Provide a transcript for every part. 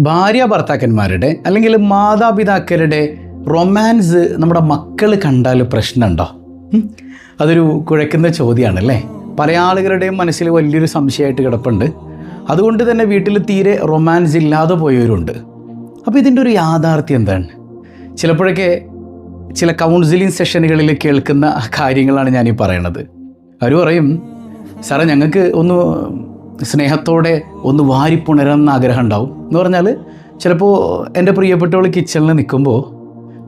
ഭാര്യ ഭർത്താക്കന്മാരുടെ അല്ലെങ്കിൽ മാതാപിതാക്കളുടെ റൊമാൻസ് നമ്മുടെ മക്കൾ കണ്ടാൽ പ്രശ്നമുണ്ടോ? അതൊരു കുഴക്കുന്ന ചോദ്യമാണല്ലേ? പല ആളുകളുടെയും മനസ്സിൽ വലിയൊരു സംശയമായിട്ട് കിടപ്പുണ്ട്. അതുകൊണ്ട് തന്നെ വീട്ടിൽ തീരെ റൊമാൻസ് ഇല്ലാതെ പോയവരുണ്ട്. അപ്പോൾ ഇതിന്റെ ഒരു യാഥാർത്ഥ്യം എന്താണ്? ചിലപ്പോഴൊക്കെ ചില കൗൺസിലിംഗ് സെഷനുകളിൽ കേൾക്കുന്ന കാര്യങ്ങളാണ് ഞാനീ പറയണത്. അവർ പറയും സാറേ ഞങ്ങൾക്ക് ഒന്ന് സ്നേഹത്തോടെ ഒന്ന് വാരിപ്പുണരുന്ന ആഗ്രഹം ഉണ്ടാവും. എന്ന് പറഞ്ഞാൽ ചിലപ്പോൾ എന്റെ പ്രിയപ്പെട്ടവൾ കിച്ചണിൽ നിൽക്കുമ്പോൾ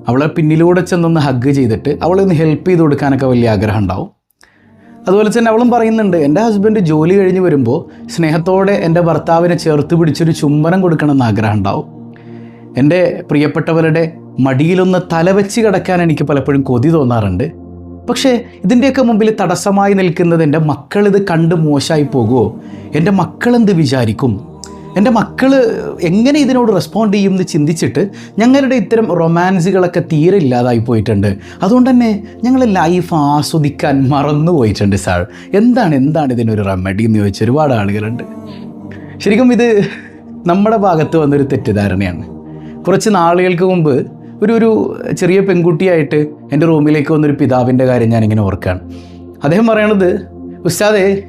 അവളെ പിന്നിലൂടെ ചെന്നൊന്ന് ഹഗ്ഗ് ചെയ്തിട്ട് അവളെ ഒന്ന് ഹെൽപ്പ് ചെയ്ത് കൊടുക്കാനൊക്കെ വലിയ ആഗ്രഹം ഉണ്ടാവും. അതുപോലെ തന്നെ അവളും പറയുന്നുണ്ട് എന്റെ ഹസ്ബൻഡ് ജോലി കഴിഞ്ഞ് വരുമ്പോൾ സ്നേഹത്തോടെ എന്റെ ഭർത്താവിനെ ചേർത്ത് പിടിച്ചൊരു ചുംബനം കൊടുക്കണമെന്ന് ആഗ്രഹം ഉണ്ടാവും. എന്റെ പ്രിയപ്പെട്ടവരുടെ മടിയിലൊന്ന് തലവെച്ച് കിടക്കാൻ എനിക്ക് പലപ്പോഴും കൊതി തോന്നാറുണ്ട്. പക്ഷേ ഇതിന്റെയൊക്കെ മുമ്പിൽ തടസ്സമായി നിൽക്കുന്നത് എന്റെ മക്കൾ ഇത് കണ്ട് മോശമായി പോകുമോ? എന്റെ മക്കളെന്ത് വിചാരിക്കും? എന്റെ മക്കൾ എങ്ങനെ ഇതിനോട് റെസ്പോണ്ട് ചെയ്യും എന്ന് ചിന്തിച്ചിട്ട് ഞങ്ങളുടെ ഇത്തരം റൊമാൻസുകളൊക്കെ തീരെ ഇല്ലാതായി പോയിട്ടുണ്ട്. അതുകൊണ്ട് തന്നെ ഞങ്ങൾ ലൈഫ് ആസ്വദിക്കാൻ മറന്നു പോയിട്ടുണ്ട് സാർ എന്താണ് എന്താണ് ഇതിനൊരു റെമഡി എന്ന് ചോദിച്ച ഒരുപാട് ആളുകളുണ്ട്. ശരിക്കും ഇത് നമ്മുടെ ഭാഗത്ത് വന്നൊരു തെറ്റിദ്ധാരണയാണ്. കുറച്ച് നാളുകൾക്ക് മുമ്പ് ഒരു ഒരു ചെറിയ പെൺകുട്ടിയായിട്ട് എന്റെ റൂമിലേക്ക് വന്നൊരു പിതാവിന്റെ കാര്യം ഞാനിങ്ങനെ ഓർക്കുകയാണ്. അദ്ദേഹം പറയണത് ഉസ്താദേ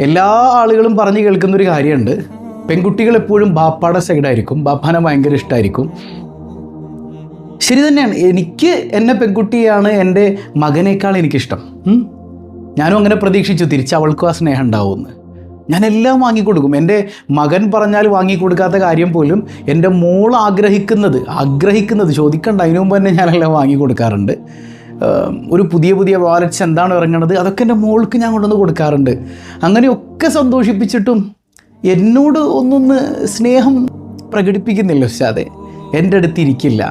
എല്ലാ ആളുകളും പറഞ്ഞു കേൾക്കുന്ന ഒരു കാര്യമുണ്ട്. പെൺകുട്ടികൾ എപ്പോഴും ബാപ്പാടെ സൈഡായിരിക്കും ബാപ്പാനെ ഭയങ്കര ഇഷ്ടമായിരിക്കും ശരി തന്നെയാണ്. എനിക്ക് എന്നെ പെൺകുട്ടിയാണ് എന്റെ മകനേക്കാൾ എനിക്കിഷ്ടം. ഞാനും അങ്ങനെ പ്രതീക്ഷിച്ചു. തിരിച്ച് അവൾക്കും ആ സ്നേഹം ഉണ്ടാവുമെന്ന്. ഞാൻ എല്ലാം വാങ്ങിക്കൊടുക്കും. എന്റെ മകൻ പറഞ്ഞാൽ വാങ്ങിക്കൊടുക്കാത്ത കാര്യം പോലും എന്റെ മോൾ ആഗ്രഹിക്കുന്നത് ആഗ്രഹിക്കുന്നത് ചോദിക്കണ്ട അതിനു മുമ്പ് തന്നെ ഞാനെല്ലാം വാങ്ങിക്കൊടുക്കാറുണ്ട്. ഒരു പുതിയ പുതിയ വാലറ്റ്സ് എന്താണ് ഇറങ്ങണത് അതൊക്കെ എന്റെ മോൾക്ക് ഞാൻ കൊണ്ടുവന്ന് കൊടുക്കാറുണ്ട്. അങ്ങനെയൊക്കെ സന്തോഷിപ്പിച്ചിട്ടും എന്നോട് ഒന്നൊന്ന് സ്നേഹം പ്രകടിപ്പിക്കുന്നില്ല ഉസ്താദെ. എന്റെ അടുത്ത് ഇരിക്കില്ല.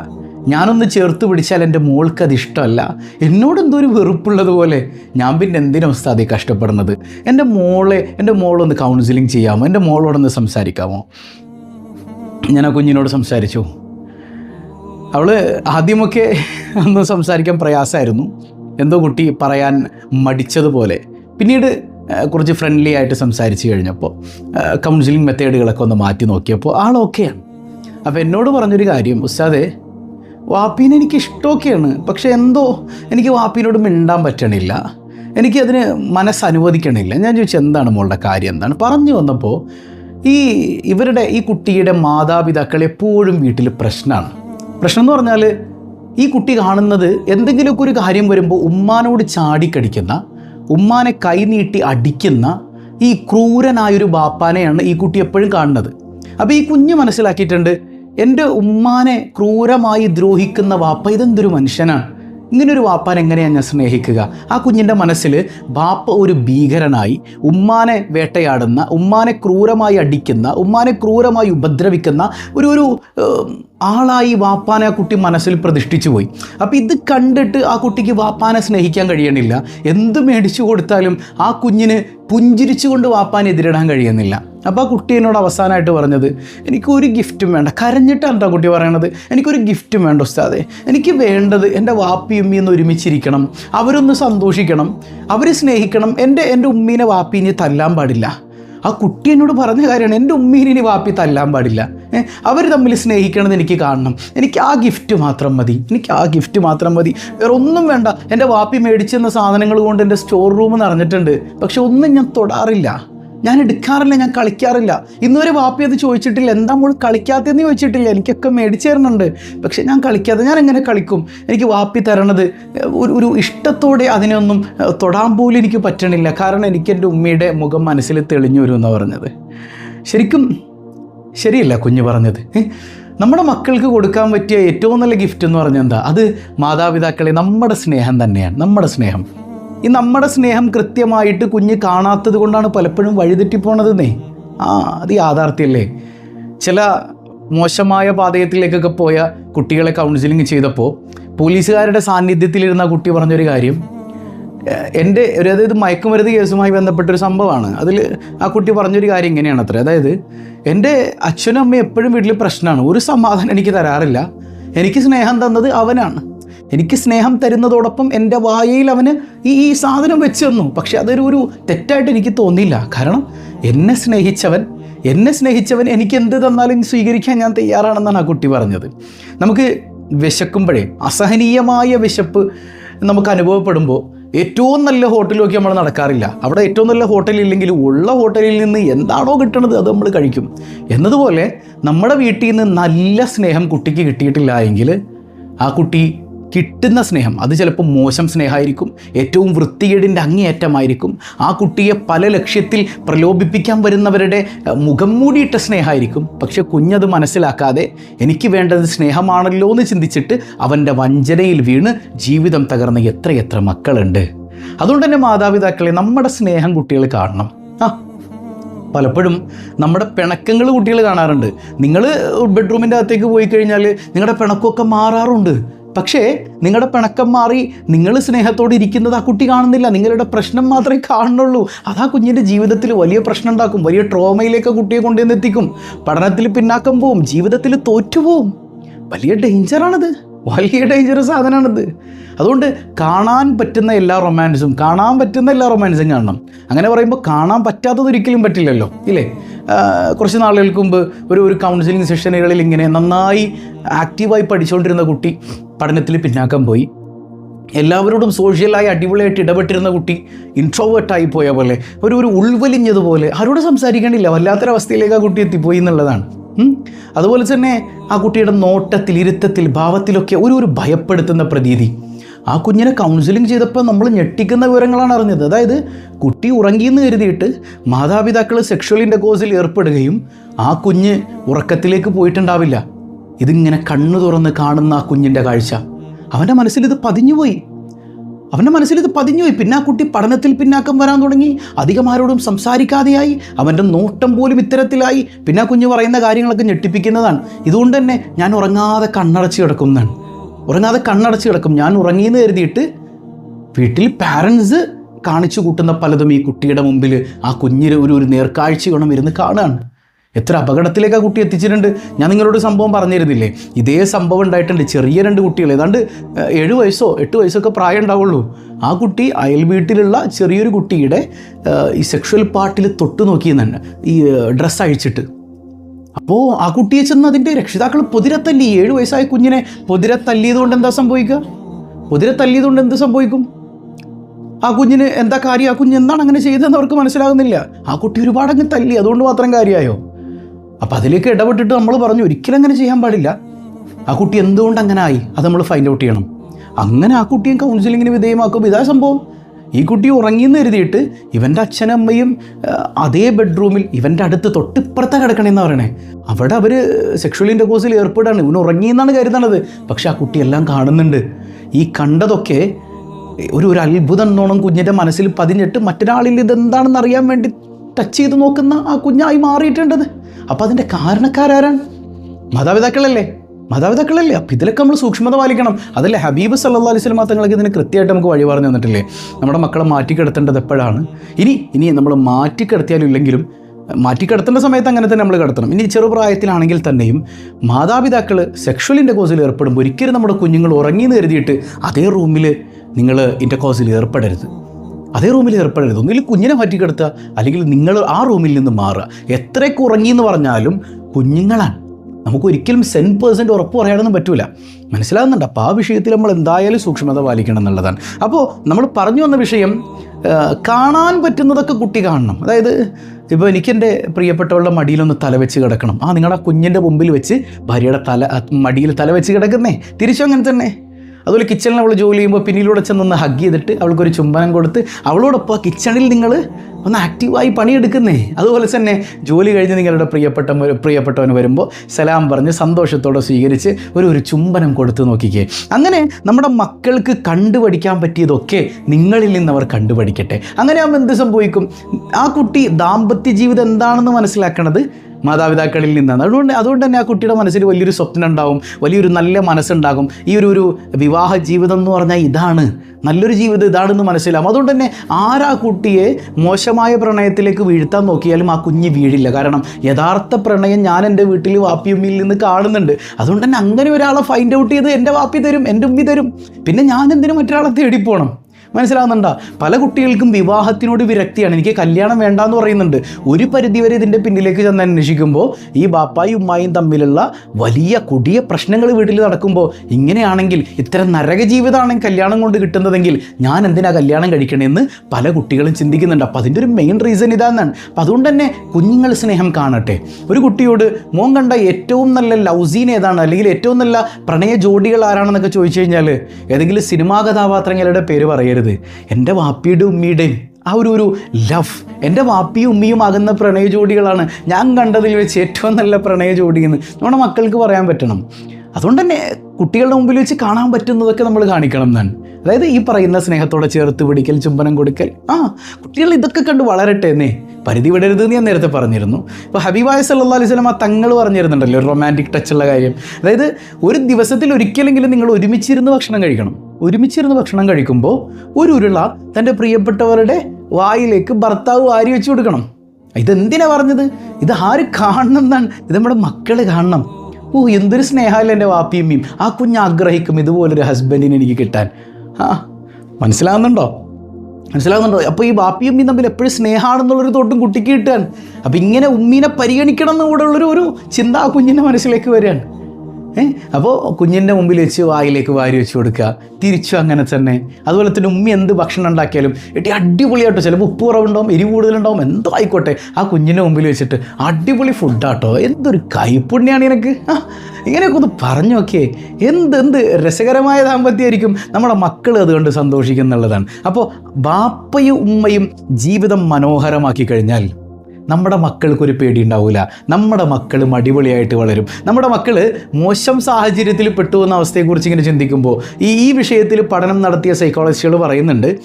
ഞാനൊന്ന് ചേർത്ത് പിടിച്ചാൽ എന്റെ മോൾക്ക് അത് ഇഷ്ടമല്ല. എന്നോട് എന്തോ ഒരു വെറുപ്പുള്ളതുപോലെ ഞാൻ പിന്നെ എന്തിനാ ഉസ്താദെ കഷ്ടപ്പെടുന്നത്? എന്റെ മോളെ എന്റെ മോളൊന്ന് കൗൺസിലിംഗ് ചെയ്യാമോ? എന്റെ മോളോടൊന്ന് സംസാരിക്കാമോ? ഞാൻ ആ കുഞ്ഞിനോട് സംസാരിച്ചു. അവൾ ആദ്യമൊക്കെ ഒന്ന് സംസാരിക്കാൻ പ്രയാസമായിരുന്നു. എന്തോ കുട്ടി പറയാൻ മടിച്ചതുപോലെ. പിന്നീട് കുറച്ച് ഫ്രണ്ട്ലി ആയിട്ട് സംസാരിച്ച് കഴിഞ്ഞപ്പോൾ കൗൺസിലിംഗ് മെത്തേഡുകളൊക്കെ ഒന്ന് മാറ്റി നോക്കിയപ്പോൾ ആൾ ഓക്കെയാണ് അപ്പോൾ എന്നോട് പറഞ്ഞൊരു കാര്യം ഉസ്താദെ വാപ്പീനെ എനിക്ക് ഇഷ്ടമൊക്കെയാണ്. പക്ഷെ എന്തോ എനിക്ക് വാപ്പീനോട് മിണ്ടാൻ പറ്റണില്ല. എനിക്കതിന് മനസ്സ് അനുവദിക്കണില്ല. ഞാൻ ചോദിച്ചു എന്താണ് മോളുടെ കാര്യം? എന്താണ്? പറഞ്ഞു വന്നപ്പോൾ ഈ ഇവരുടെ ഈ കുട്ടിയുടെ മാതാപിതാക്കൾ എപ്പോഴും വീട്ടിൽ പ്രശ്നമാണ്. പ്രശ്നം എന്ന് പറഞ്ഞാൽ ഈ കുട്ടി കാണുന്നത് എന്തെങ്കിലുമൊക്കെ ഒരു കാര്യം വരുമ്പോൾ ഉമ്മാനോട് ചാടിക്കടിക്കുന്ന ഉമ്മാനെ കൈനീട്ടി അടിക്കുന്ന ഈ ക്രൂരനായൊരു ബാപ്പാനെയാണ് ഈ കുട്ടി എപ്പോഴും കാണുന്നത്. അപ്പോൾ ഈ കുഞ്ഞ് മനസ്സിലാക്കിയിട്ടുണ്ട് എന്റെ ഉമ്മാനെ ക്രൂരമായി ദ്രോഹിക്കുന്ന വാപ്പ ഇതെന്തൊരു മനുഷ്യനാണ്? ഇങ്ങനൊരു വാപ്പാൻ എങ്ങനെയാണ് ഞാൻ സ്നേഹിക്കുക? ആ കുഞ്ഞിന്റെ മനസ്സിൽ ബാപ്പ ഒരു ഭീകരനായി ഉമ്മാനെ വേട്ടയാടുന്ന ഉമ്മാനെ ക്രൂരമായി അടിക്കുന്ന ഉമ്മാനെ ക്രൂരമായി ഉപദ്രവിക്കുന്ന ഒരു ഒരു ആളായി വാപ്പാനെ ആ കുട്ടി മനസ്സിൽ പ്രതിഷ്ഠിച്ചു പോയി. അപ്പോൾ ഇത് കണ്ടിട്ട് ആ കുട്ടിക്ക് വാപ്പാനെ സ്നേഹിക്കാൻ കഴിയണില്ല. എന്ത് മേടിച്ചു കൊടുത്താലും ആ കുഞ്ഞിന് പുഞ്ചിരിച്ചുകൊണ്ട് വാപ്പാനെ എതിരിടാൻ കഴിയുന്നില്ല. അപ്പോൾ ആ കുട്ടി എന്നോട് അവസാനമായിട്ട് പറഞ്ഞത് എനിക്കൊരു ഗിഫ്റ്റും വേണ്ട. കരഞ്ഞിട്ടാണ് കേട്ടോ കുട്ടി പറയണത്. എനിക്കൊരു ഗിഫ്റ്റും വേണ്ട ഉസ്താദെ. എനിക്ക് വേണ്ടത് എന്റെ വാപ്പി ഉമ്മി ഒന്ന് ഒരുമിച്ചിരിക്കണം. അവരൊന്ന് സന്തോഷിക്കണം. അവരെ സ്നേഹിക്കണം. എന്റെ എന്റെ ഉമ്മീനെ വാപ്പി ഇനി തല്ലാൻ പാടില്ല. ആ കുട്ടി എന്നോട് പറഞ്ഞ കാര്യമാണ് എന്റെ ഉമ്മീനെ ഇനി വാപ്പി തല്ലാൻ പാടില്ല. അവർ തമ്മിൽ സ്നേഹിക്കണമെന്ന് എനിക്ക് കാണണം. എനിക്ക് ആ ഗിഫ്റ്റ് മാത്രം മതി. എനിക്ക് ആ ഗിഫ്റ്റ് മാത്രം മതി. വേറെ ഒന്നും വേണ്ട. എന്റെ വാപ്പി മേടിച്ചെന്ന സാധനങ്ങൾ കൊണ്ട് എന്റെ സ്റ്റോർ റൂം നിറഞ്ഞിട്ടുണ്ട്. പക്ഷെ ഒന്നും ഞാൻ തൊടാറില്ല. ഞാൻ എടുക്കാറില്ല ഞാൻ കളിക്കാറില്ല. ഇന്നുവരെ വാപ്പി അത് ചോദിച്ചിട്ടില്ല എന്താ മോൾ കളിക്കാത്തതെന്ന് ചോദിച്ചിട്ടില്ല? എനിക്കൊക്കെ മേടിച്ചു തരുന്നുണ്ട് പക്ഷെ ഞാൻ കളിക്കാതെ ഞാൻ എങ്ങനെ കളിക്കും? എനിക്ക് വാപ്പി തരണത് ഒരു ഒരു ഇഷ്ടത്തോടെ അതിനൊന്നും തൊടാൻ പോലും എനിക്ക് പറ്റണില്ല. കാരണം എനിക്ക് എന്റെ ഉമ്മയുടെ മുഖം മനസ്സിൽ തെളിഞ്ഞു വരുമെന്നാണ് പറഞ്ഞത്. ശരിക്കും ശരിയല്ല കുഞ്ഞ് പറഞ്ഞത്? നമ്മുടെ മക്കൾക്ക് കൊടുക്കാൻ പറ്റിയ ഏറ്റവും നല്ല ഗിഫ്റ്റ് എന്ന് പറഞ്ഞാൽ എന്താ? അത് മാതാപിതാക്കളെ നമ്മുടെ സ്നേഹം തന്നെയാണ് നമ്മുടെ സ്നേഹം. ഈ നമ്മുടെ സ്നേഹം കൃത്യമായിട്ട് കുഞ്ഞ് കാണാത്തത് കൊണ്ടാണ് പലപ്പോഴും വഴിതെറ്റിപ്പോണതെന്നേ. ആ അത് യാഥാർത്ഥ്യമല്ലേ ചില മോശമായ പാതയത്തിലേക്കൊക്കെ പോയ കുട്ടികളെ കൗൺസിലിംഗ് ചെയ്തപ്പോൾ പോലീസുകാരുടെ സാന്നിധ്യത്തിലിരുന്ന കുട്ടി പറഞ്ഞൊരു കാര്യം. എന്റെ ഒരു അതായത് മയക്കുമരുന്ന് കേസുമായി ബന്ധപ്പെട്ടൊരു സംഭവമാണ്. അതിൽ ആ കുട്ടി പറഞ്ഞൊരു കാര്യം ഇങ്ങനെയാണ് അത്ര. അതായത് എന്റെ അച്ഛനും അമ്മയും എപ്പോഴും വീട്ടിൽ പ്രശ്നമാണ്. ഒരു സമാധാനം എനിക്ക് തരാറില്ല. എനിക്ക് സ്നേഹം തന്നത് അവനാണ്. എനിക്ക് സ്നേഹം തരുന്നതോടൊപ്പം എന്റെ വായയിൽ അവന് ഈ ഈ സാധനം വെച്ച് തന്നു. പക്ഷെ അതൊരു ഒരു തെറ്റായിട്ട് എനിക്ക് തോന്നിയില്ല. കാരണം എന്നെ സ്നേഹിച്ചവൻ എന്നെ സ്നേഹിച്ചവൻ എനിക്ക് എന്ത് തന്നാലും സ്വീകരിക്കാൻ ഞാൻ തയ്യാറാണെന്നാണ് ആ കുട്ടി പറഞ്ഞത്. നമുക്ക് വിശക്കുമ്പോഴേ അസഹനീയമായ വിശപ്പ് നമുക്ക് അനുഭവപ്പെടുമ്പോൾ ഏറ്റവും നല്ല ഹോട്ടലിലൊക്കെ നമ്മൾ നടക്കാറില്ല. അവിടെ ഏറ്റവും നല്ല ഹോട്ടലില്ലെങ്കിൽ ഉള്ള ഹോട്ടലിൽ നിന്ന് എന്താണോ കിട്ടണത് അത് നമ്മൾ കഴിക്കും. എന്നതുപോലെ നമ്മുടെ വീട്ടിൽ നിന്ന് നല്ല സ്നേഹം കുട്ടിക്ക് കിട്ടിയിട്ടില്ല എങ്കിൽ ആ കുട്ടി കിട്ടുന്ന സ്നേഹം അത് ചിലപ്പോൾ മോശം സ്നേഹമായിരിക്കും ഏറ്റവും വൃത്തികേടിന്റെ അങ്ങേയറ്റമായിരിക്കും. ആ കുട്ടിയെ പല ലക്ഷ്യത്തിൽ പ്രലോഭിപ്പിക്കാൻ വരുന്നവരുടെ മുഖം മൂടിയിട്ട സ്നേഹമായിരിക്കും. പക്ഷെ കുഞ്ഞത് മനസ്സിലാക്കാതെ എനിക്ക് വേണ്ടത് സ്നേഹമാണല്ലോ എന്ന് ചിന്തിച്ചിട്ട് അവന്റെ വഞ്ചനയിൽ വീണ് ജീവിതം തകർന്ന എത്രയെത്ര മക്കളുണ്ട്. അതുകൊണ്ട് തന്നെ മാതാപിതാക്കളെ നമ്മുടെ സ്നേഹം കുട്ടികൾ കാണണം. ആ പലപ്പോഴും നമ്മുടെ പിണക്കങ്ങൾ കുട്ടികൾ കാണാറുണ്ട്. നിങ്ങൾ ബെഡ്റൂമിന്റെ അകത്തേക്ക് പോയി കഴിഞ്ഞാൽ നിങ്ങളുടെ പിണക്കമൊക്കെ മാറാറുണ്ട്. പക്ഷേ നിങ്ങളുടെ പിണക്കം മാറി നിങ്ങൾ സ്നേഹത്തോടെ ഇരിക്കുന്നത് ആ കുട്ടി കാണുന്നില്ല. നിങ്ങളുടെ പ്രശ്നം മാത്രമേ കാണുന്നുള്ളൂ. അത് ആ കുഞ്ഞിന്റെ ജീവിതത്തിൽ വലിയ പ്രശ്നം ഉണ്ടാക്കും. വലിയ ട്രോമയിലേക്ക് കുട്ടിയെ കൊണ്ടുവന്ന് എത്തിക്കും. പഠനത്തിൽ പിന്നാക്കം പോവും. ജീവിതത്തിൽ തോറ്റുപോവും വലിയ ഡേഞ്ചറാണിത്. വലിയ ഡേഞ്ചറസ് സാധനമാണിത് അതുകൊണ്ട് കാണാൻ പറ്റുന്ന എല്ലാ റൊമാൻസും കാണാൻ പറ്റുന്ന എല്ലാ റൊമാൻസും കാണണം. അങ്ങനെ പറയുമ്പോൾ കാണാൻ പറ്റാത്തത് ഒരിക്കലും പറ്റില്ലല്ലോ ഇല്ലേ? കുറച്ച് നാളുകൾക്ക് മുമ്പ് ഒരു ഒരു കൗൺസിലിംഗ് സെഷനുകളിൽ ഇങ്ങനെ നന്നായി ആക്റ്റീവായി പഠിച്ചുകൊണ്ടിരുന്ന കുട്ടി പഠനത്തിൽ പിന്നാക്കം പോയി. എല്ലാവരോടും സോഷ്യലായി അടിപൊളിയായിട്ട് ഇടപെട്ടിരുന്ന കുട്ടി ഇൻട്രോവേർട്ടായി പോയ പോലെ ഒരു ഒരു ഉൾവലിഞ്ഞതുപോലെ ആരോട് സംസാരിക്കണില്ല വല്ലാത്തൊരവസ്ഥയിലേക്ക് ആ കുട്ടി എത്തിപ്പോയി എന്നുള്ളതാണ്. അതുപോലെ തന്നെ ആ കുട്ടിയുടെ നോട്ടത്തിൽ ഇരുത്തത്തിൽ ഭാവത്തിലൊക്കെ ഒരു ഒരു ഭയപ്പെടുത്തുന്ന പ്രതീതി. ആ കുഞ്ഞിനെ കൗൺസിലിംഗ് ചെയ്തപ്പോൾ നമ്മൾ ഞെട്ടിക്കുന്ന വിവരങ്ങളാണ് അറിഞ്ഞത്. അതായത് കുട്ടി ഉറങ്ങിയെന്ന് കരുതിയിട്ട് മാതാപിതാക്കൾ സെക്ഷൽ ഇന്റർകോഴ്സിൽ ഏർപ്പെടുകയും ആ കുഞ്ഞ് ഉറക്കത്തിലേക്ക് പോയിട്ടുണ്ടാവില്ല. ഇതിങ്ങനെ കണ്ണു തുറന്ന് കാണുന്ന ആ കുഞ്ഞിന്റെ കാഴ്ച. അവന്റെ മനസ്സിൽ ഇത് പതിഞ്ഞുപോയി. അവന്റെ മനസ്സിൽ ഇത് പതിഞ്ഞുപോയി. പിന്നെ ആ കുട്ടി പഠനത്തിൽ പിന്നാക്കം വരാൻ തുടങ്ങി. അധികം ആരോടും സംസാരിക്കാതെയായി. അവന്റെ നോട്ടം പോലും ഇത്തരത്തിലായി. പിന്നെ കുഞ്ഞ് പറയുന്ന കാര്യങ്ങളൊക്കെ ഞെട്ടിപ്പിക്കുന്നതാണ്. ഇതുകൊണ്ട് തന്നെ ഞാൻ ഉറങ്ങാതെ കണ്ണടച്ച് കിടക്കുന്നതാണ്. ഉറങ്ങാതെ കണ്ണടച്ച് കിടക്കും. ഞാൻ ഉറങ്ങിയെന്ന് കരുതിയിട്ട് വീട്ടിൽ പാരൻസ് കാണിച്ചു കൂട്ടുന്ന പലതും ഈ കുട്ടിയുടെ മുമ്പിൽ ആ കുഞ്ഞിന് ഒരു ഒരു നേർക്കാഴ്ച വേണം ഇരുന്ന് കാണുകയാണ് എത്ര അപകടത്തിലേക്ക് ആ കുട്ടി എത്തിച്ചിട്ടുണ്ട്. ഞാൻ നിങ്ങളോട് സംഭവം പറഞ്ഞിരുന്നില്ലേ? ഇതേ സംഭവം ഉണ്ടായിട്ടുണ്ട്. ചെറിയ രണ്ട് കുട്ടികൾ. ഏതാണ്ട് ഏഴു വയസ്സോ എട്ട് വയസ്സോ ഒക്കെ പ്രായം ഉണ്ടാവുള്ളൂ. ആ കുട്ടി അയൽ വീട്ടിലുള്ള ചെറിയൊരു കുട്ടിയുടെ ഈ സെക്ഷൽ പാർട്ടിൽ തൊട്ട് നോക്കിയെന്നുണ്ട് ഈ ഡ്രസ്സ് അഴിച്ചിട്ട്. അപ്പോൾ ആ കുട്ടിയെ ചെന്ന് അതിന്റെ രക്ഷിതാക്കൾ പൊതിരെ തല്ലി ഏഴ് വയസ്സായ കുഞ്ഞിനെ പൊതിരെ തല്ലിയത് കൊണ്ട് എന്താ സംഭവിക്കുക? പൊതിരെ തല്ലിയത് കൊണ്ട് എന്ത് സംഭവിക്കും? ആ കുഞ്ഞിന് എന്താ കാര്യം? ആ കുഞ്ഞ് എന്താണ് അങ്ങനെ ചെയ്തതെന്ന് അവർക്ക് മനസ്സിലാകുന്നില്ല. ആ കുട്ടി ഒരുപാട് അങ്ങ് തല്ലി. അതുകൊണ്ട് മാത്രം കാര്യമായോ? അപ്പോൾ അതിലേക്ക് ഇടപെട്ടിട്ട് നമ്മൾ പറഞ്ഞു ഒരിക്കലും അങ്ങനെ ചെയ്യാൻ പാടില്ല. ആ കുട്ടി എന്തുകൊണ്ട് അങ്ങനെ ആയി? അത് നമ്മൾ ഫൈൻഡ് ഔട്ട് ചെയ്യണം. അങ്ങനെ ആ കുട്ടിയും കൗൺസിലിങ്ങിന് വിധേയമാക്കും. ഇതാ സംഭവം. ഈ കുട്ടി ഉറങ്ങിയെന്ന് കരുതിയിട്ട് ഇവന്റെ അച്ഛനും അമ്മയും അതേ ബെഡ്റൂമിൽ ഇവന്റെ അടുത്ത് തൊട്ടിപ്പുറത്താ കിടക്കണേന്ന് പറയണേ. അവിടെ അവർ സെക്ഷൽ ഇന്റർകോഴ്സിൽ ഏർപ്പെടാണ് ഇവൻ ഉറങ്ങിയെന്നാണ് കരുതണത്. പക്ഷെ ആ കുട്ടി എല്ലാം കാണുന്നുണ്ട്. ഈ കണ്ടതൊക്കെ ഒരു ഒരു അത്ഭുതം എന്നോണം കുഞ്ഞിന്റെ മനസ്സിൽ പതിഞ്ഞിട്ട് മറ്റൊരാളിൽ ഇതെന്താണെന്ന് അറിയാൻ വേണ്ടി ടച്ച് ചെയ്ത് നോക്കുന്ന ആ കുഞ്ഞായി മാറിയിട്ടുണ്ടത് അപ്പോൾ അതിന്റെ കാരണക്കാരാരാണ്? മാതാപിതാക്കളല്ലേ? മാതാപിതാക്കളല്ലേ? അപ്പം ഇതിലൊക്കെ നമ്മൾ സൂക്ഷ്മത പാലിക്കണം. അതല്ലേ ഹബീബ് സല്ലാ അലൈഹി സ്വലം തങ്ങൾക്ക് ഇതിന് കൃത്യമായിട്ട് നമുക്ക് വഴി പറഞ്ഞു തന്നിട്ടില്ലേ? നമ്മുടെ മക്കളെ മാറ്റിക്കിടത്തേണ്ടത് എപ്പോഴാണ്? ഇനി ഇനി നമ്മൾ മാറ്റിക്കിടത്തിയാലും ഇല്ലെങ്കിലും മാറ്റിക്കിടത്തേണ്ട സമയത്ത് അങ്ങനെ തന്നെ നമ്മൾ കിടത്തണം. ഇനി ചെറുപ്രായത്തിലാണെങ്കിൽ തന്നെയും മാതാപിതാക്കൾ സെക്ഷലിന്റെ കോസിൽ ഏർപ്പെടുമ്പോൾ ഒരിക്കലും നമ്മുടെ കുഞ്ഞുങ്ങൾ ഉറങ്ങി കരുതിയിട്ട് അതേ റൂമിൽ നിങ്ങൾ ഇന്റെ കോസിൽ ഏർപ്പെടരുത്. അതേ റൂമിൽ ഏർപ്പെടരുത്. ഒന്നുകിൽ കുഞ്ഞിനെ മാറ്റിക്കിടത്തുക അല്ലെങ്കിൽ നിങ്ങൾ ആ റൂമിൽ നിന്ന് മാറുക. എത്രയൊക്കെ ഉറങ്ങി എന്ന് പറഞ്ഞാലും കുഞ്ഞുങ്ങളാണ്. നമുക്ക് ഒരിക്കലും സെൻ പേഴ്സന്റ് ഉറപ്പ് പറയാനൊന്നും പറ്റില്ല മനസ്സിലാകുന്നുണ്ട് അപ്പോൾ ആ വിഷയത്തിൽ നമ്മൾ എന്തായാലും സൂക്ഷ്മത പാലിക്കണം എന്നുള്ളതാണ്. അപ്പോൾ നമ്മൾ പറഞ്ഞു വന്ന വിഷയം കാണാൻ പറ്റുന്നതൊക്കെ കുട്ടി കാണണം. അതായത് ഇപ്പോൾ എനിക്കെന്റെ പ്രിയപ്പെട്ടവളുടെ മടിയിലൊന്ന് തല വെച്ച് കിടക്കണം. ആ നിങ്ങളുടെ കുഞ്ഞിന്റെ മുമ്പിൽ വെച്ച് ഭാര്യയുടെ തല മടിയിൽ തല വെച്ച് കിടക്കുന്നേ. തിരിച്ചും അങ്ങനെ തന്നെ. അതുപോലെ കിച്ചണിൽ അവൾ ജോലി ചെയ്യുമ്പോൾ പിന്നിലൂടെ ചെന്ന് ഒന്ന് ഹഗ് ചെയ്തിട്ട് അവൾക്കൊരു ചുംബനം കൊടുത്ത് അവളോടൊപ്പം കിച്ചണിൽ നിങ്ങൾ ഒന്ന് ആക്റ്റീവായി പണിയെടുക്കുന്നേ. അതുപോലെ തന്നെ ജോലി കഴിഞ്ഞ് നിങ്ങളുടെ പ്രിയപ്പെട്ട പ്രിയപ്പെട്ടവൻ വരുമ്പോൾ സലാം പറഞ്ഞ് സന്തോഷത്തോടെ സ്വീകരിച്ച് ഒരു ഒരു ചുംബനം കൊടുത്ത് നോക്കിക്കേ. അങ്ങനെ നമ്മുടെ മക്കൾക്ക് കണ്ടുപഠിക്കാൻ പറ്റിയതൊക്കെ നിങ്ങളിൽ നിന്ന് അവർ കണ്ടുപഠിക്കട്ടെ. അങ്ങനെ ആകുമ്പോൾ എന്ത് സംഭവിക്കും? ആ കുട്ടി ദാമ്പത്യ ജീവിതം എന്താണെന്ന് മനസ്സിലാക്കണത് മാതാപിതാക്കളിൽ നിന്നാണ്. അതുകൊണ്ട് അതുകൊണ്ട് തന്നെ ആ കുട്ടിയുടെ മനസ്സിൽ വലിയൊരു സ്വപ്നം ഉണ്ടാവും വലിയൊരു നല്ല മനസ്സുണ്ടാകും. ഈ ഒരു ഒരു വിവാഹ ജീവിതം എന്ന് പറഞ്ഞാൽ ഇതാണ്. നല്ലൊരു ജീവിതം ഇതാണെന്ന് മനസ്സിലാവും. അതുകൊണ്ട് തന്നെ ആരാ കുട്ടിയെ മോശമായ പ്രണയത്തിലേക്ക് വീഴ്ത്താൻ നോക്കിയാലും ആ കുഞ്ഞ് വീഴില്ല. കാരണം യഥാർത്ഥ പ്രണയം ഞാൻ എന്റെ വീട്ടിൽ വാപ്പിയമ്മയിൽ നിന്ന് കാണുന്നുണ്ട്. അതുകൊണ്ട് തന്നെ അങ്ങനെ ഒരാളെ ഫൈൻഡ് ഔട്ട് ചെയ്ത് എന്റെ വാപ്പി തരും എന്റെ ഉമ്മി തരും. പിന്നെ ഞാൻ എന്തിനും മറ്റൊരാളെ തേടിപ്പോണം മനസ്സിലാവുന്നുണ്ടോ? പല കുട്ടികൾക്കും വിവാഹത്തിനോട് വിരക്തിയാണ്. എനിക്ക് കല്യാണം വേണ്ട എന്ന് പറയുന്നുണ്ട്. ഒരു പരിധിവരെ ഇതിന്റെ പിന്നിലേക്ക് ചെന്ന് അന്വേഷിക്കുമ്പോൾ ഈ ബാപ്പായും ഉമ്മായും തമ്മിലുള്ള വലിയ കൊടിയ പ്രശ്നങ്ങൾ വീട്ടിൽ നടക്കുമ്പോൾ ഇങ്ങനെയാണെങ്കിൽ ഇത്തരം നരക ജീവിതമാണ് കല്യാണം കൊണ്ട് കിട്ടുന്നതെങ്കിൽ ഞാൻ എന്തിനാ കല്യാണം കഴിക്കണമെന്ന് പല കുട്ടികളും ചിന്തിക്കുന്നുണ്ട്. അപ്പോൾ അതിന്റെ ഒരു മെയിൻ റീസൺ ഇതാണെന്നാണ് അപ്പം അതുകൊണ്ട് തന്നെ കുഞ്ഞുങ്ങൾ സ്നേഹം കാണട്ടെ. ഒരു കുട്ടിയോട് മോൻ കണ്ട ഏറ്റവും നല്ല ലവ് സീൻ ഏതാണ്? അല്ലെങ്കിൽ ഏറ്റവും നല്ല പ്രണയ ജോഡികൾ ആരാണെന്നൊക്കെ ചോദിച്ചു കഴിഞ്ഞാൽ ഏതെങ്കിലും സിനിമാ കഥാപാത്രങ്ങളുടെ പേര് പറയരുത്. എന്റെ വാപ്പിയുടെ ഉമ്മിയുടെയും ആ ഒരു ഒരു ലവ് എന്റെ വാപ്പിയും ഉമ്മിയും ആകുന്ന പ്രണയ ജോഡികളാണ് ഞാൻ കണ്ടതിൽ വെച്ച് ഏറ്റവും നല്ല പ്രണയ ജോഡിയെന്ന് നമ്മുടെ മക്കൾക്ക് പറയാൻ പറ്റണം. അതുകൊണ്ട് തന്നെ കുട്ടികളുടെ മുമ്പിൽ വെച്ച് കാണാൻ പറ്റുന്നതൊക്കെ നമ്മൾ കാണിക്കണം എന്നാണ് അതായത് ഈ പറയുന്ന സ്നേഹത്തോടെ ചേർത്ത് പിടിക്കൽ ചുംബനം കൊടുക്കൽ ആ കുട്ടികൾ ഇതൊക്കെ കണ്ട് വളരട്ടെ എന്നേ. പരിധി വിടരുത് എന്ന് ഞാൻ നേരത്തെ പറഞ്ഞിരുന്നു. ഇപ്പോൾ ഹബീബായ സല്ലാ അലൈഹി സ്വലം ആ തങ്ങൾ പറഞ്ഞിരുന്നുണ്ടല്ലോ റൊമാന്റിക് ടച്ചുള്ള കാര്യം. അതായത് ഒരു ദിവസത്തിൽ ഒരിക്കലെങ്കിലും നിങ്ങൾ ഒരുമിച്ചിരുന്ന് ഭക്ഷണം കഴിക്കണം. ഒരുമിച്ചിരുന്ന് ഭക്ഷണം കഴിക്കുമ്പോൾ ഒരു ഉരുള തന്റെ പ്രിയപ്പെട്ടവരുടെ വായിലേക്ക് ഭർത്താവ് വാരി വെച്ച് കൊടുക്കണം. ഇതെന്തിനാ പറഞ്ഞത്? ഇത് ആര് കാണണം എന്നാണ് ഇത് നമ്മുടെ മക്കൾ കാണണം. ഓ എന്തൊരു സ്നേഹമല്ലേ എന്റെ വാപ്പിയമ്മയും ആ കുഞ്ഞ് ആഗ്രഹിക്കും ഇതുപോലൊരു ഹസ്ബൻഡിനെ എനിക്ക് കിട്ടാൻ. ആ മനസ്സിലാകുന്നുണ്ടോ മനസ്സിലാകുന്നുണ്ടോ അപ്പോൾ ഈ വാപ്പിയമ്മയും തമ്മിൽ എപ്പോഴും സ്നേഹമാണെന്നുള്ളൊരു തോട്ടും കുട്ടിക്ക് കിട്ടുകയാണ്. അപ്പോൾ ഇങ്ങനെ ഉമ്മീനെ പരിഗണിക്കണം എന്നുള്ള ഒരു ചിന്ത ആ കുഞ്ഞിന്റെ മനസ്സിലേക്ക് വരികയാണ്. ഏ? അപ്പോൾ കുഞ്ഞിന്റെ മുമ്പിൽ വെച്ച് വായിലേക്ക് വാരി വെച്ച് കൊടുക്കുക. തിരിച്ചു അങ്ങനെ തന്നെ. അതുപോലെ തന്നെ ഉമ്മി എന്ത് ഭക്ഷണം ഉണ്ടാക്കിയാലും എട്ടി അടിപൊളിയാട്ടോ. ചിലപ്പോൾ ഉപ്പ് കുറവുണ്ടാവും എരിവ് കൂടുതലുണ്ടാവും എന്തോ ആയിക്കോട്ടെ. ആ കുഞ്ഞിന്റെ മുമ്പിൽ വെച്ചിട്ട് അടിപൊളി ഫുഡാട്ടോ എന്തൊരു കൈപ്പുണ്യാണ് എനിക്ക്. ഇങ്ങനെയൊക്കെ ഒന്ന് പറഞ്ഞു നോക്കിയേ. എന്ത് എന്ത് രസകരമായ ദാമ്പത്യമായിരിക്കും. നമ്മുടെ മക്കൾ അതുകൊണ്ട് സന്തോഷിക്കുന്നുള്ളതാണ്. അപ്പോൾ ബാപ്പയും ഉമ്മയും ജീവിതം മനോഹരമാക്കി കഴിഞ്ഞാൽ നമ്മുടെ മക്കൾക്കൊരു പേടി ഉണ്ടാവില്ല നമ്മുടെ മക്കൾ അടിപൊളിയായിട്ട് വളരും. നമ്മുടെ മക്കൾ മോശം സാഹചര്യത്തിൽ പെട്ടു എന്ന അവസ്ഥയെക്കുറിച്ച് ഇങ്ങനെ ചിന്തിക്കുമ്പോൾ ഈ ഈ വിഷയത്തിൽ പഠനം നടത്തിയ സൈക്കോളജിസ്റ്റുകൾ പറയുന്നുണ്ട്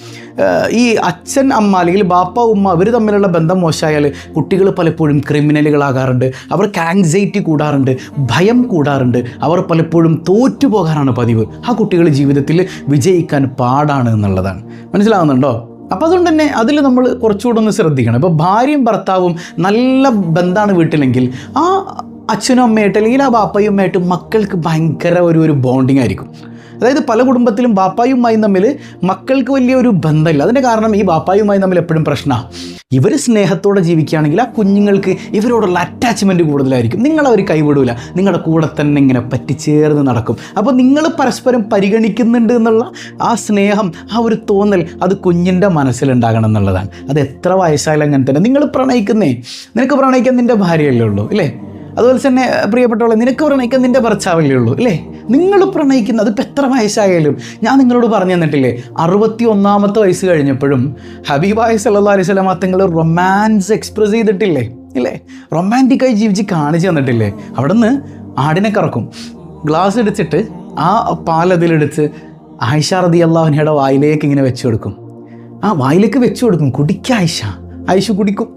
ഈ അച്ഛൻ അമ്മ അല്ലെങ്കിൽ ബാപ്പ ഉമ്മ അവർ തമ്മിലുള്ള ബന്ധം മോശമായാൽ കുട്ടികൾ പലപ്പോഴും ക്രിമിനലുകളാകാറുണ്ട്. അവർക്ക് ആങ്സൈറ്റി കൂടാറുണ്ട് ഭയം കൂടാറുണ്ട്. അവർ പലപ്പോഴും തോറ്റു പോകാറാണ് പതിവ്. ആ കുട്ടികൾ ജീവിതത്തിൽ വിജയിക്കാൻ പാടാണ് എന്നുള്ളതാണ്. മനസ്സിലാവുന്നുണ്ടോ? അപ്പോൾ അതുകൊണ്ട് തന്നെ അതിൽ നമ്മൾ കുറച്ചുകൂടെ ഒന്ന് ശ്രദ്ധിക്കണം. ഇപ്പോൾ ഭാര്യയും ഭർത്താവും നല്ല ബന്ധമാണ് വീട്ടിലെങ്കിൽ ആ അച്ഛനും അമ്മയായിട്ട് അല്ലെങ്കിൽ ആ ബാപ്പയും അമ്മയായിട്ട് മക്കൾക്ക് ഭയങ്കര ഒരു ഒരു ബോണ്ടിങ് ആയിരിക്കും. അതായത് പല കുടുംബത്തിലും ബാപ്പായുമായും തമ്മിൽ മക്കൾക്ക് വലിയൊരു ബന്ധമില്ല. അതിന്റെ കാരണം ഈ ബാപ്പായുമായും തമ്മിൽ എപ്പോഴും പ്രശ്നമാണ് ഇവർ സ്നേഹത്തോടെ ജീവിക്കുകയാണെങ്കിൽ ആ കുഞ്ഞുങ്ങൾക്ക് ഇവരോടുള്ള അറ്റാച്ച്മെന്റ് കൂടുതലായിരിക്കും. നിങ്ങൾ അവർ കൈവിടൂല. നിങ്ങളുടെ കൂടെ തന്നെ ഇങ്ങനെ പറ്റിച്ചേർന്ന് നടക്കും. അപ്പോൾ നിങ്ങൾ പരസ്പരം പരിഗണിക്കുന്നുണ്ട് എന്നുള്ള ആ സ്നേഹം ആ ഒരു തോന്നൽ അത് കുഞ്ഞിന്റെ മനസ്സിലുണ്ടാകണം എന്നുള്ളതാണ്. അത് എത്ര വയസ്സായാലും അങ്ങനെ തന്നെ. നിങ്ങൾ പ്രണയിക്കുന്നേ. നിനക്ക് പ്രണയിക്കാൻ നിന്റെ ഭാര്യയല്ലേ ഉള്ളൂ ഇല്ലേ? അതുപോലെ തന്നെ പ്രിയപ്പെട്ടവളെ നിനക്ക് പ്രണയിക്കാൻ നിന്റെ ഭർത്താവല്ലേ ഉള്ളൂ അല്ലേ നിങ്ങൾ പ്രണയിക്കുന്ന അതിപ്പോൾ എത്ര വയസ്സായാലും ഞാൻ നിങ്ങളോട് പറഞ്ഞു തന്നിട്ടില്ലേ അറുപത്തി ഒന്നാമത്തെ വയസ്സ് കഴിഞ്ഞപ്പോഴും ഹബീബായ് സല്ലാ അലൈഹി സ്വലാം തങ്ങൾ റൊമാൻസ് എക്സ്പ്രസ് ചെയ്തിട്ടില്ലേ ഇല്ലേ? റൊമാന്റിക്കായി ജീവിച്ച് കാണിച്ചു തന്നിട്ടില്ലേ അവിടെ നിന്ന് ആടിനെ കറക്കും. ഗ്ലാസ് എടുത്തിട്ട് ആ പാലതിലെടുത്ത് ആയിഷ അള്ളാഹുനയുടെ വായിലേക്ക് ഇങ്ങനെ വെച്ചു കൊടുക്കും. ആ വായിലേക്ക് വെച്ചു കൊടുക്കും. കുടിക്കുക ആയിഷ. ആയിഷ കുടിക്കും.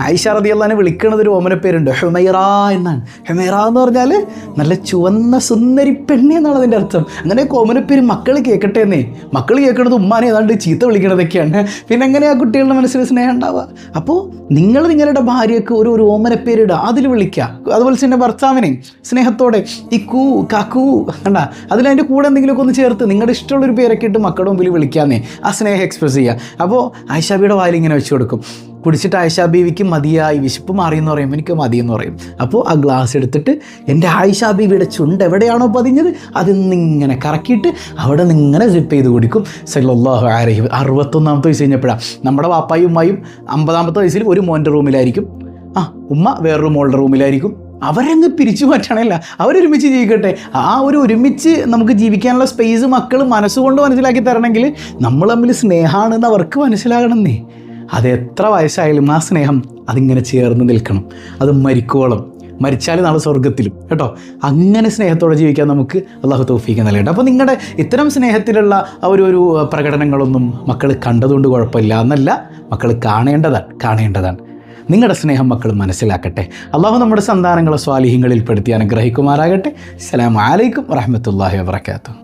ആയിഷ റതി അള്ളഹാനെ വിളിക്കുന്നത് ഒരു ഓമനപ്പേരുണ്ട് ഹുമൈറ എന്നാണ്. ഹുമൈറ എന്ന് പറഞ്ഞാൽ നല്ല ചുവന്ന സുന്ദരി പെണ്ണി എന്നാണ് അതിന്റെ അർത്ഥം. അങ്ങനെ പേര് മക്കൾ കേൾക്കട്ടെ എന്നേ. മക്കൾ കേൾക്കുന്നത് ഉമ്മാനെ ഏതാണ്ട് ചീത്ത വിളിക്കണതൊക്കെയാണ്. പിന്നെ എങ്ങനെ ആ കുട്ടികളുടെ മനസ്സിൽ സ്നേഹം ഉണ്ടാവുക അപ്പോൾ നിങ്ങൾ നിങ്ങളുടെ ഭാര്യയ്ക്ക് ഒരു ഒരു ഓമന പേരിടുക അതിൽ വിളിക്കുക. അതുപോലെ തന്നെ ഭർത്താവിനെ സ്നേഹത്തോടെ ഇക്കൂ കാക്കൂ കണ്ട അതിലതിന്റെ കൂടെ എന്തെങ്കിലുമൊക്കെ ഒന്ന് ചേർത്ത് നിങ്ങളുടെ ഇഷ്ടമുള്ളൊരു പേരൊക്കെ ഇട്ട് മക്കളുടെ മുമ്പിൽ വിളിക്കാമെന്നേ ആ സ്നേഹം എക്സ്പ്രസ് ചെയ്യുക. അപ്പോൾ ആയിഷാബിയുടെ വായിൽ ഇങ്ങനെ വെച്ച് കൊടുക്കും. കുടിച്ചിട്ട് ആയിഷാ ബീവിക്ക് മതിയായി വിശപ്പ് മാറി എന്ന് പറയും എനിക്ക് മതി എന്ന് പറയും. അപ്പോൾ ആ ഗ്ലാസ് എടുത്തിട്ട് എന്റെ ആയിഷാ ബീവിയുടെ ചുണ്ട് എവിടെയാണോ പതിഞ്ഞത് അതിൽ നിന്നിങ്ങനെ കറക്കിയിട്ട് അവിടെ നിന്ന് ഇങ്ങനെ സിപ്പ് ചെയ്ത് കുടിക്കും. സല്ലാഹു ആരഹി അറുപത്തൊന്നാമത്തെ വയസ്സ് കഴിഞ്ഞപ്പോഴാണ് നമ്മുടെ വാപ്പായും അമ്പതാമത്തെ വയസ്സിൽ ഒരു മോന്റെ റൂമിലായിരിക്കും. ആ ഉമ്മ വേറൊരു മോളുടെ റൂമിലായിരിക്കും. അവരങ്ങ് പിരിച്ചു മാറ്റണമല്ല അവരൊരുമിച്ച് ജീവിക്കട്ടെ. ആ ഒരു ഒരുമിച്ച് നമുക്ക് ജീവിക്കാനുള്ള സ്പേസ് മക്കൾ മനസ്സുകൊണ്ട് മനസ്സിലാക്കി തരണമെങ്കിൽ നമ്മൾ തമ്മിൽ സ്നേഹമാണെന്ന് അവർക്ക് മനസ്സിലാകണമെന്നേ അത് എത്ര വയസ്സായാലും ആ സ്നേഹം അതിങ്ങനെ ചേർന്ന് നിൽക്കണം. അത് മരിക്കോളം. മരിച്ചാൽ നാളെ സ്വർഗത്തിലും കേട്ടോ? അങ്ങനെ സ്നേഹത്തോടെ ജീവിക്കാൻ നമുക്ക് അള്ളാഹു തൗഫീക്ക് നൽകട്ടെ. അപ്പോൾ നിങ്ങളുടെ ഇത്തരം സ്നേഹത്തിലുള്ള ഒരു ഒരു പ്രകടനങ്ങളൊന്നും മക്കൾ കണ്ടതുകൊണ്ട് കുഴപ്പമില്ല എന്നല്ല. മക്കൾ കാണേണ്ടതാണ് കാണേണ്ടതാണ്. നിങ്ങളുടെ സ്നേഹം മക്കൾ മനസ്സിലാക്കട്ടെ. അള്ളാഹു നമ്മുടെ സന്താനങ്ങളെ സ്വാലിഹ്യങ്ങളിൽ പെടുത്തി അനുഗ്രഹിക്കുമാറാകട്ടെ. അസ്സലാമലൈക്കും വറഹമത്തല്ലാഹി വാബർക്കാത്തു